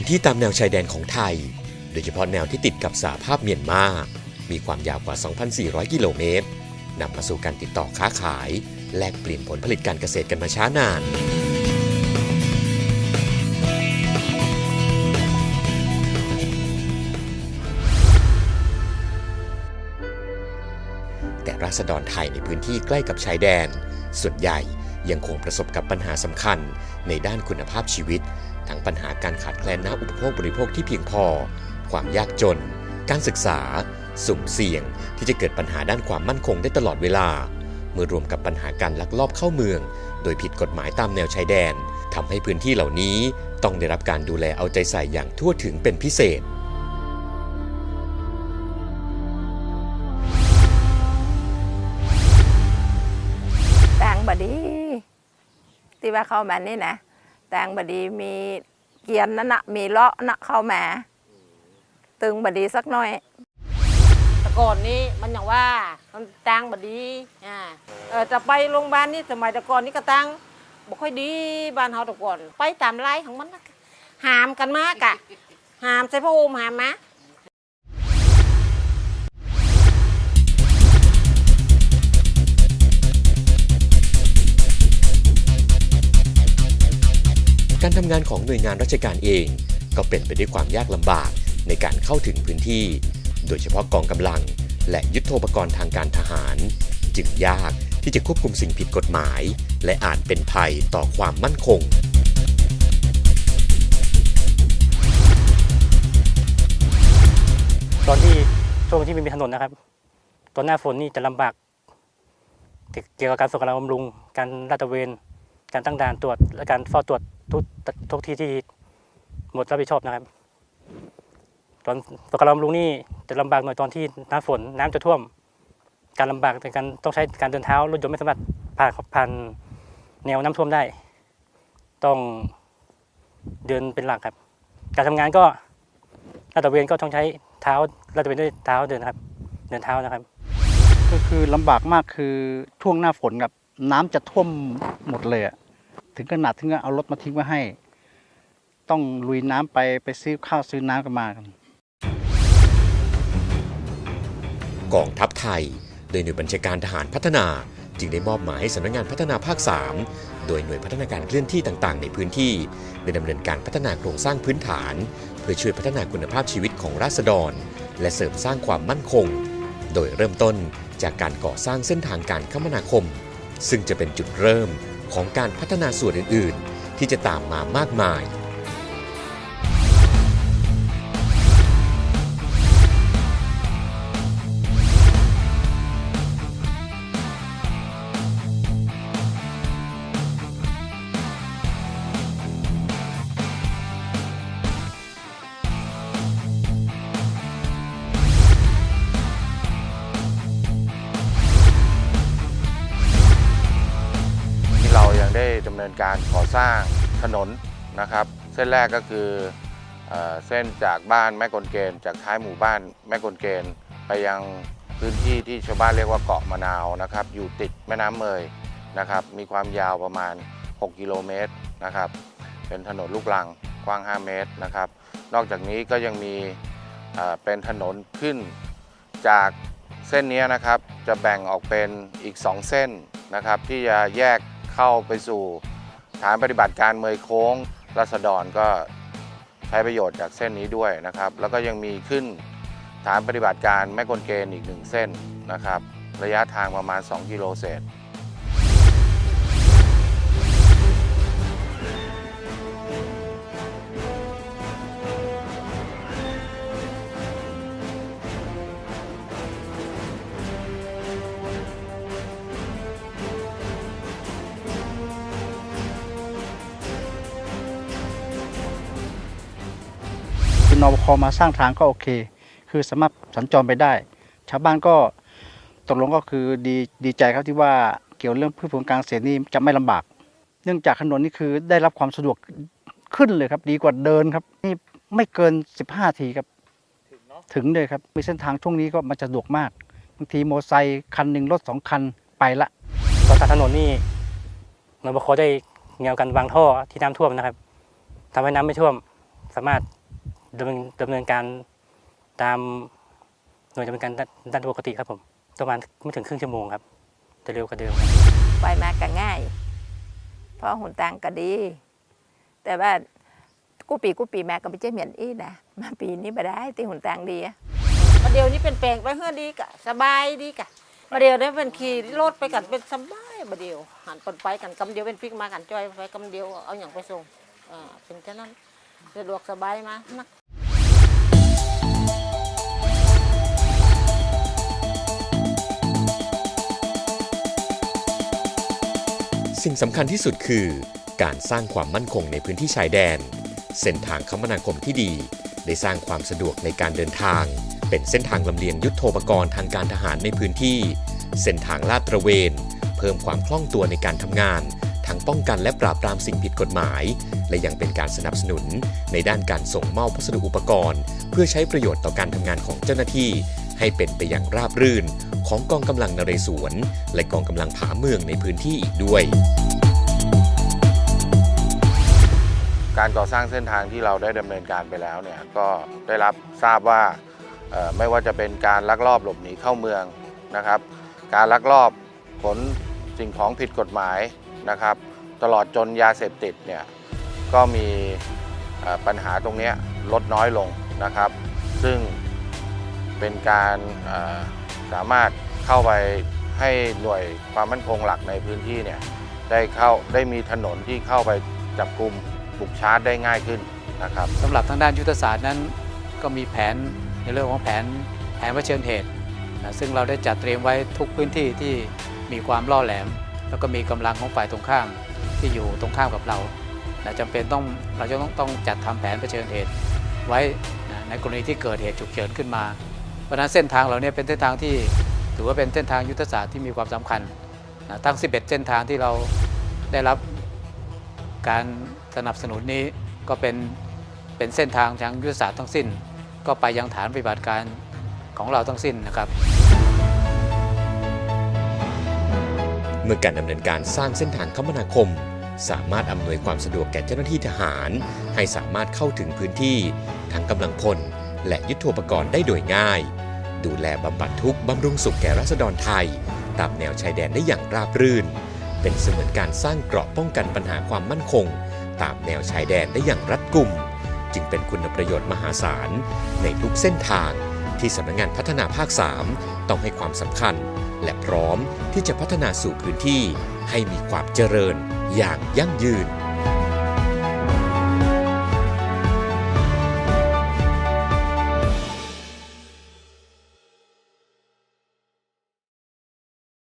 พื้นที่ตามแนวชายแดนของไทย โดยเฉพาะแนวที่ติดกับสาภาพเมียนมา มีความยาวกว่า 2,400 กิโลเมตรนำมาสู่การติดต่อค้าขาย แลกเปลี่ยนผลผลิตการเกษตรกันมาช้านาน แต่ราษฎรไทยในพื้นที่ใกล้กับชายแดน ส่วนใหญ่ยังคงประสบกับปัญหาสำคัญในด้านคุณภาพชีวิต ทั้งปัญหาการขาดแคลนน้ำอุปโภคบริโภคที่เพียงพอ ความยากจน การศึกษา สุ่มเสี่ยงที่จะเกิดปัญหาด้านความมั่นคงได้ตลอดเวลา เมื่อรวมกับปัญหาการลักลอบเข้าเมือง โดยผิดกฎหมายตามแนวชายแดนทำให้พื้นที่เหล่านี้ต้องได้รับการดูแลเอาใจใส่อย่างทั่วถึงเป็นพิเศษต่างบดีที่ว่าเข้ามานี่นะ แตงบดีมีเกียนนั่นนะมีเลาะนะเข้ามตึงบดีสักหน่อยแต่ก่อนนี้มันอย่างว่ามันตังบดีอ่าเออจะไปโรงพยาบาลนี่สมัยแต่ก่อนนี่ก็ตังบ่ค่อยดีบ้านเฮาแต่ก่อน ไปตามไล่ของมันนะหามกันมากอะหามใส่พระโอมหามมา ทำงานของหน่วยงานราชการเอง ก็เป็นไปด้วยความยากลำบากในการเข้าถึงพื้นที่ โดยเฉพาะกองกำลัง และยุทโธปกรณ์ทางการทหาร จึงยากที่จะควบคุมสิ่งผิดกฎหมาย และอาจเป็นภัยต่อความมั่นคงตอนที่ช่วงที่ไม่มีถนนนะครับ ตอนหน้าฝนนี่จะลำบากเกี่ยวกับการส่งกำลังบำรุง การลาดตระเวน การตั้งด่านตรวจและการเฝ้าตรวจ ทุกทุกที่ที่หมดรับผิดชอบนะครับ ตอนส่งกำลังบำรุงนี่จะลำบากหน่อยตอนที่หน้าฝนน้ำจะท่วม การลำบากในการต้องใช้การเดินเท้ารถยนต์ไม่สามารถผ่านผ่านแนวน้ำท่วมได้ ต้องเดินเป็นหลักครับ การทำงานก็ลาดตระเวนก็ต้องใช้เท้าลาดตระเวนด้วยเท้าเดินนะครับ เดินเท้านะครับ ก็คือลำบากมากคือช่วงหน้าฝนกับน้ำจะท่วมหมดเลยอะ ถึงขนาดถึงกับเอารถมาทิ้งไว้ให้ ต้องลุยน้ำไปไปซื้อข้าวซื้อน้ำกันมากันกองทัพไทย โดยหน่วยบัญชาการทหารพัฒนา จึงได้มอบหมายให้สำนักงานพัฒนาภาค 3 โดยหน่วยพัฒนาการเคลื่อนที่ต่างๆ ในพื้นที่ได้ดำเนินการพัฒนาโครงสร้างพื้นฐาน เพื่อช่วยพัฒนาคุณภาพชีวิตของราษฎร และเสริมสร้างความมั่นคง โดยเริ่มต้นจากการก่อสร้างเส้นทางการคมนาคม ซึ่งจะเป็นจุดเริ่ม ของการพัฒนาส่วนอื่น ๆ ที่จะตามมามากมาย การก่อสร้างถนนนะครับ เส้นแรกก็คือเอเส้นจากบ้านแม่กลเกณฑ์จากท้ายหมู่บ้านแม่กลเกณฑ์ไปยังพื้นที่ที่ชาวบ้านเรียกว่าเกาะมะนาวนะครับ อยู่ติดแม่น้ำเมยนะครับ มีความยาวประมาณ 6 กิโลเมตรนะครับ เป็นถนนลูกรังกว้าง 5 เมตรนะครับ นอกจากนี้ก็ยังมีเอ่อเป็นถนนขึ้นจากเส้นนี้นะครับ จะแบ่งออกเป็นอีก 2 เส้นนะครับ ที่จะแยกเข้าไปสู่ ฐานปฏิบัติการเมยโค้งรัศดรก็ใช้ประโยชน์จากเส้นนี้ด้วยนะครับ แล้วก็ยังมีขึ้นฐานปฏิบัติการแม่กลเกณฑ์อีกหนึ่งเส้นนะครับ ระยะทางประมาณ 2 กิโลเศษ คือนบคมาสร้างทางก็โอเค คือสามารถสัญจรไปได้ ชาวบ้านก็ตกลงก็คือดีดีใจครับที่ว่าเกี่ยวเรื่องพืชผลการเกษตรนี่จะไม่ลำบาก เนื่องจากถนนนี่คือได้รับความสะดวกขึ้นเลยครับ ดีกว่าเดินครับนี่ไม่เกิน 15 ทีครับ ถึงเลยครับมีเส้นทางช่วงนี้ก็มันจะสะดวกมากบางทีมอเตอร์ไซค์คันหนึ่งรถสองคันไปละตอนตัดถนนนี่นบคได้แนวการวางท่อที่น้ำท่วมนะครับทำให้น้ำไม่ท่วม สามารถ ดำเนินดำเนินการตามหน่วยดำเนินการด้านด้านปกติครับผมประมาณไม่ถึงครึ่งชั่วโมงครับจะเร็วกว่าเดิมครับไปมาก็ง่าย เพราะหุ่นตังก็ดี แต่ว่ากูปีกูปีแม่ก็ไม่ใช่เหมือนอีนะมาปีนี้ไม่ได้ที่หุ่นตังดีอะมาเดียวนี้เป็นแปลงไปเฮือดีกะสบายดีกะมาเดียวได้เป็นขี่รถไปกันเป็นสบายมาเดียวหันปนไปกันกำเดียวเป็นปิกมากันจอยไปกำเดียวเอาอย่างไปส่งอ่าเป็นแค่นั้นสะดวกสบายมานัก สิ่งสำคัญที่สุดคือ การสร้างความมั่นคงในพื้นที่ชายแดน เส้นทางคมนาคมที่ดี ได้สร้างความสะดวกในการเดินทาง เป็นเส้นทางลำเลียงยุทโธปกรณ์ทางการทหารในพื้นที่ เส้นทางลาดตระเวน เพิ่มความคล่องตัวในการทำงาน ทั้งป้องกันและปราบปรามสิ่งผิดกฎหมาย และยังเป็นการสนับสนุน ในด้านการส่งมอบพัสดุอุปกรณ์ เพื่อใช้ประโยชน์ต่อการทำงานของเจ้าหน้าที่ ให้เป็นไปอย่างราบรื่น ของกองกำลังนเรศวร และกองกำลังผาเมืองในพื้นที่อีกด้วย การก่อสร้างเส้นทางที่เราได้ดำเนินการไปแล้วเนี่ยก็ได้รับทราบว่าไม่ว่าจะเป็นการลักลอบหลบหนีเข้าเมืองนะครับ การลักลอบขนสิ่งของผิดกฎหมายนะครับ ตลอดจนยาเสพติดเนี่ยก็มีปัญหาตรงนี้ลดน้อยลงนะครับ ซึ่ง เป็นการสามารถเข้าไปให้หน่วยความมั่นคงหลักในพื้นที่เนี่ยได้เข้าได้มีถนนที่เข้าไปจับกลุ่มบุกชาร์จได้ง่ายขึ้นนะครับสำหรับทางด้านยุทธศาสตร์นั้นก็มีแผนในเรื่องของแผนแผนเผชิญเหตุนะซึ่งเราได้จัดเตรียมไว้ทุกพื้นที่ที่มีความล่อแหลม แล้วก็มีกำลังของฝ่ายตรงข้ามที่อยู่ตรงข้ามกับเรานะจำเป็นต้องเราจะต้องต้องจัดทำแผนเผชิญเหตุไว้นะในกรณีที่เกิดเหตุฉุกเฉินขึ้นมา เพราะนั้นเส้นทางเหล่านี้เป็นเส้นทางที่ถือว่าเป็นเส้นทางยุทธศาสตร์ที่มีความสำคัญนะทั้ง 11 เส้นทางที่เราได้รับการสนับสนุนนี้ก็เป็นเป็นเส้นทางทางยุทธศาสตร์ทั้งสิ้น ก็ไปยังฐานปฏิบัติการของเราทั้งสิ้นนะครับเมื่อการดำเนินการสร้างเส้นทางคมนาคม สามารถอำนวยความสะดวกแก่เจ้าหน้าที่ทหาร ให้สามารถเข้าถึงพื้นที่ทั้งกำลังพล และยุทโธปกรณ์ได้โดยง่าย ดูแลบำบัดทุกข์บำรุงสุขแก่รัษฎรไทย ตามแนวชายแดนได้อย่างราบรื่น เป็นเสมือนการสร้างเกราะป้องกันปัญหาความมั่นคง ตามแนวชายแดนได้อย่างรัดกุม จึงเป็นคุณประโยชน์มหาศาล ในทุกเส้นทางที่สำนักงานพัฒนาภาค 3 ต้องให้ความสำคัญ และพร้อมที่จะพัฒนาสู่พื้นที่ให้มีความเจริญอย่างยั่งยืน